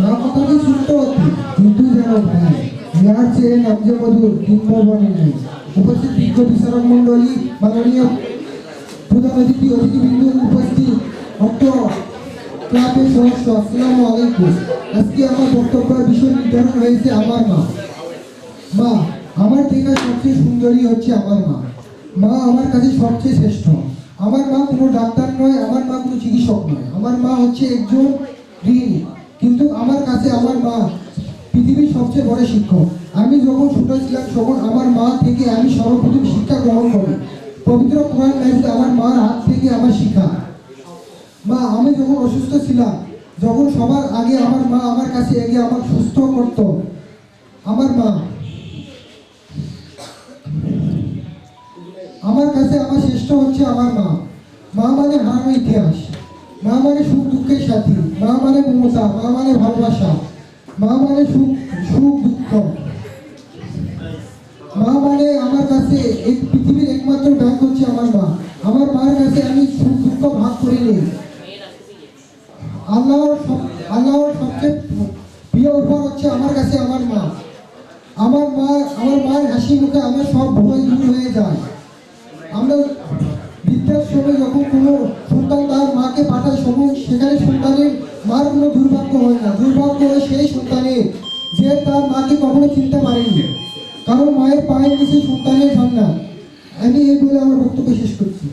মা কথাটি শুনতে হতো কিন্তু যেন ভাই চেয়ে নামজে মধুর কিংব বনে উপস্থিত বিজ্ঞ বিচারক মণ্ডলী, মাননীয় প্রধান অতিথি অতিথিবৃন্দ উপস্থিত। অর্থ ক্লাবের সদস্য, আসসালামু আলাইকুম। আজকে আমার বক্তব্যের বিষয় নির্ধারণ হয়েছে আমার মা। মা, আমার দেখা সবচেয়ে সুন্দরী হচ্ছে আমার মা। মা আমার কাছে সবচেয়ে শ্রেষ্ঠ। আমার মা কোনো ডাক্তার নয়, আমার মা কোনো চিকিৎসক নয়। আমার মা হচ্ছে একজন গৃহিণী কিন্তু আমার কাছে আমার মা পৃথিবীর সবচেয়ে বড় শিক্ষক। আমি যখন ছোট ছিলাম, তখন আমার মা থেকে আমি সর্বপ্রথম শিক্ষা গ্রহণ করি। পবিত্র কোরআন মাজিদ আমার মার হাত থেকে আমার শিক্ষা। মা, আমি যখন অসুস্থ ছিলাম, যখন সবার আগে আমার মা আমার কাছে এগিয়ে আমার সুস্থ করত। আমার মা, আমার কাছে আমার শ্রেষ্ঠ হচ্ছে আমার মা। মা মানে হারানো ইতিহাস মা মানে সুখ, দুঃখের সাথী। মা মানে মমতা, মা মানে ভালোবাসা। মা মানে সুখ সুখ, দুঃখ। মা মানে আমার কাছে এই পৃথিবীর একমাত্র ব্যাংক হচ্ছে আমার মা। আমার মার কাছে আমি সুখ, দুঃখ ভাগ করে নিই। আল্লাহর আল্লাহর সবচেয়ে প্রিয় উপহার হচ্ছে আমার কাছে আমার মা। আমার মা, আমার মায়ের হাসি মুখে আমার সব ভয় দূর হয়ে যায়। আমরা বৃদ্ধাশ্রমে যখন কোনো সন্তান তার মাকে পাঠায় সময়, সেখানে সন্তানের মার কোনো দুর্ভাগ্য হয় না। দুর্ভাগ্য হয় সেই সন্তানের যে তার মাকে কখনো চিনতে পারেনি কারণ মায়ের পায়ের নিচে সন্তানের ভাবনা আমি এই বলে আমার বক্তব্য শেষ করছি।